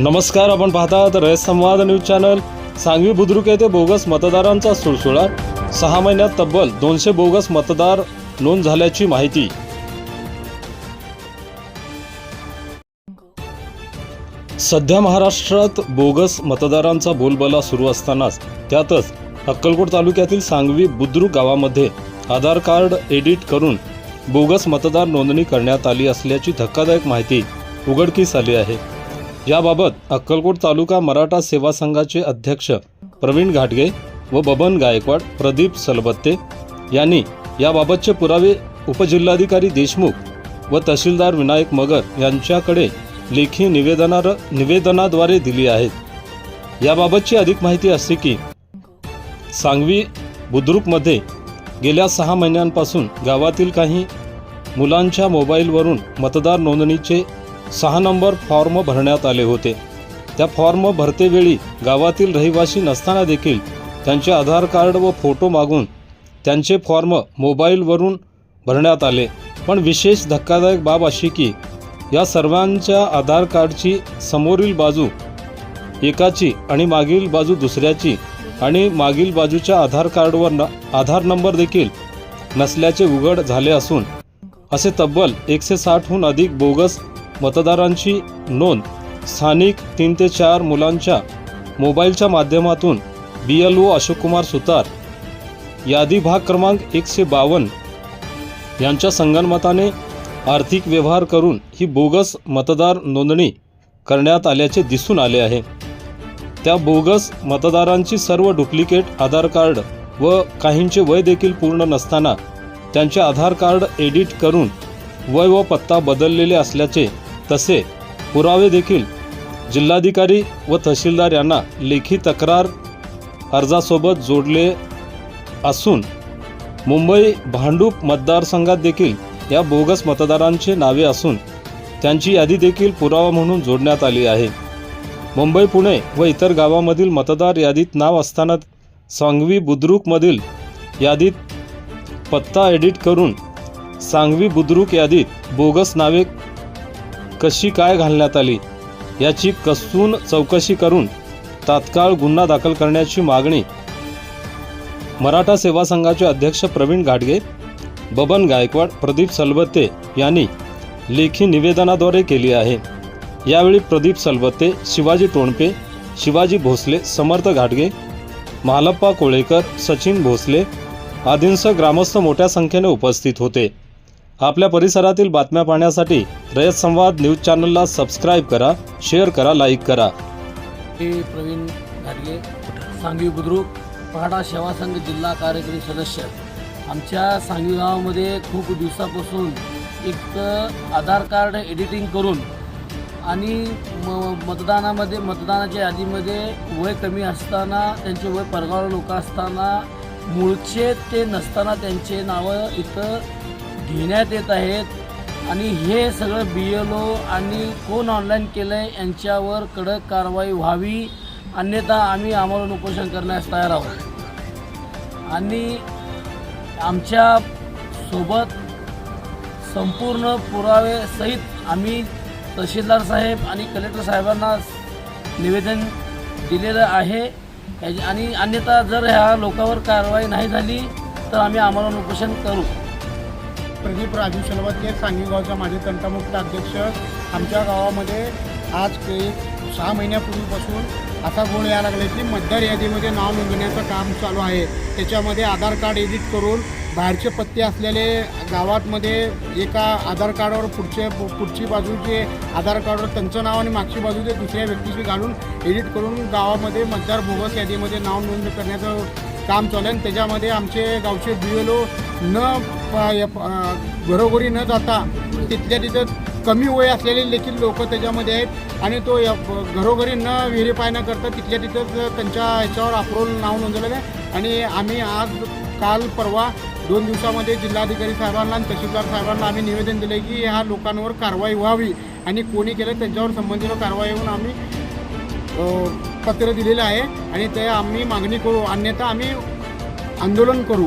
नमस्कार आपण पाहतात रयत संवाद न्यूज चॅनल. सांगवी बुद्रुक येथे बोगस मतदारांचा सुळसुळाट सहा महिन्यात तब्बल दोनशे बोगस मतदार नोंद झाल्याची माहिती. सध्या महाराष्ट्रात बोगस मतदारांचा बोलबाला सुरू असतानाच त्यातच अक्कलकोट तालुक्यातील सांगवी बुद्रुक गावामध्ये आधार कार्ड एडिट करून बोगस मतदार नोंदणी करण्यात आली असल्याची धक्कादायक माहिती उघडकीस आली आहे. याबाबत अक्कलकोट तालुका मराठा सेवा संघाचे अध्यक्ष प्रवीण घाटगे व बबन गायकवाड प्रदीप सलबत्ते यांनी याबाबतचे पुरावे उपजिल्हाधिकारी देशमुख व तहसीलदार विनायक मगर यांच्याकडे लेखी निवेदनार निवेदनाद्वारे दिली आहेत. याबाबतची अधिक माहिती असते की सांगवी बुद्रुकमध्ये गेल्या सहा महिन्यांपासून गावातील काही मुलांच्या मोबाईलवरून मतदार नोंदणीचे सहा नंबर फॉर्म भरण्यात आले होते. त्या फॉर्म भरतेवेळी गावातील रहिवासी नसताना देखील त्यांचे आधार कार्ड व फोटो मागून त्यांचे फॉर्म मोबाईलवरून भरण्यात आले. पण विशेष धक्कादायक बाब अशी की या सर्वांच्या आधार कार्डची समोरील बाजू एकाची आणि मागील बाजू दुसऱ्याची आणि मागील बाजूच्या आधार कार्डवर न आधार नंबर देखील नसल्याचे उघड झाले असून असे तब्बल एकशे साठहून अधिक बोगस मतदारांची नोंद. स्थानिक तीन ते चार मुलांच्या मोबाईलच्या माध्यमातून बी एल ओ अशोककुमार सुतार यादी भाग क्रमांक एकशे बावन्न यांच्या संगणमताने आर्थिक व्यवहार करून ही बोगस मतदार नोंदणी करण्यात आल्याचे दिसून आले आहे. त्या बोगस मतदारांची सर्व डुप्लिकेट आधार कार्ड व काहींचे वय देखील पूर्ण नसताना त्यांचे आधार कार्ड एडिट करून वय व पत्ता बदललेले असल्याचे तसे पुरावे देखील जिल्हाधिकारी व तहसीलदार यांना लेखी तक्रार अर्जासोबत जोडले असून मुंबई भांडूप मतदारसंघात देखील या बोगस मतदारांचे नावे असून त्यांची यादी देखील पुरावा म्हणून जोडण्यात आली आहे. मुंबई पुणे व इतर गावामधील मतदार यादीत नाव असताना सांगवी बुद्रुकमधील यादीत पत्ता एडिट करून सांगवी बुद्रुक यादीत बोगस नावे कशी काय घालण्यात आली? याची कसून चौकशी करून तात्काळ गुन्हा दाखल करण्याची मागणी. मराठा सेवा संघाचे अध्यक्ष प्रवीण घाटगे बबन गायकवाड प्रदीप सलबत्ते यांनी लेखी निवेदनाद्वारे केली आहे. यावेळी प्रदीप सलबत्ते शिवाजी टोणपे शिवाजी भोसले समर्थ घाटगे महालप्पा कोळेकर सचिन भोसले आदींसह ग्रामस्थ मोठ्या संख्येने उपस्थित होते. आपल्या परिसरातील बातम्या पाहण्यासाठी रयत संवाद न्यूज चॅनलला सबस्क्राईब करा शेअर करा लाईक करा. मी प्रवीण घाटगे सांगवी बुद्रुक पहाडा सेवा संघ जिल्हा कार्यकारी सदस्य. आमच्या सांगवी गावामध्ये खूप दिवसापासून एक आधार कार्ड एडिटिंग करून आणि म मतदानामध्ये मतदानाच्या यादीमध्ये वय कमी असताना त्यांचे वय परगाव लोक असताना मूळचे ते नसताना त्यांचे नावं इथं घेण्यात येत आहेत. आणि हे सगळं बी एल ओ आणि कोण ऑनलाईन केलं आहे यांच्यावर कडक कारवाई व्हावी. अन्यथा आम्ही आम्हाला उपोषण करण्यास तयार आहोत. आणि आमच्यासोबत संपूर्ण पुरावे सहित आम्ही तहसीलदार साहेब आणि कलेक्टर साहेबांना निवेदन दिलेलं आहे. आणि अन्यथा जर ह्या लोकांवर कारवाई नाही झाली तर आम्ही आम्हाला उपोषण करू. प्रदीप राजू शलवते सांगवी गावचा माझे तंटमुक्त अध्यक्ष. आमच्या गावामध्ये आज एक सहा महिन्यापूर्वीपासून असा गुण यायला लागला की मतदार यादीमध्ये नाव नोंदवण्याचं काम चालू आहे. त्याच्यामध्ये आधार कार्ड एडिट करून बाहेरचे पत्ते असलेले गावातमध्ये एका आधार कार्डावर पुढचे पुढची बाजूचे आधार कार्डवर त्यांचं नाव आणि मागची बाजू ते दुसऱ्या व्यक्तीशी घालून एडिट करून गावामध्ये मतदार बोगस यादीमध्ये नाव नोंद करण्याचं काम चालू आहे. आणि त्याच्यामध्ये आमचे गावचे बी एल ओ न घरोघरी न जाता तिथल्या तिथं कमी वय असलेले देखील लोक त्याच्यामध्ये आहेत. आणि तो घरोघरी न व्हेरीफाय न करता तिथल्या तिथंच त्यांच्या ह्याच्यावर अप्रोल नाव नोंदवलेलं आहे. आणि आम्ही आज काल परवा दोन दिवसामध्ये जिल्हाधिकारी साहेबांना आणि तहसीलदार साहेबांना आम्ही निवेदन दिलं की ह्या लोकांवर कारवाई व्हावी आणि कोणी केलं त्यांच्यावर संबंधित कारवाई होऊन आम्ही पत्र दिलेलं आहे. आणि ते आम्ही मागणी करू. अन्यथा आम्ही आंदोलन करू.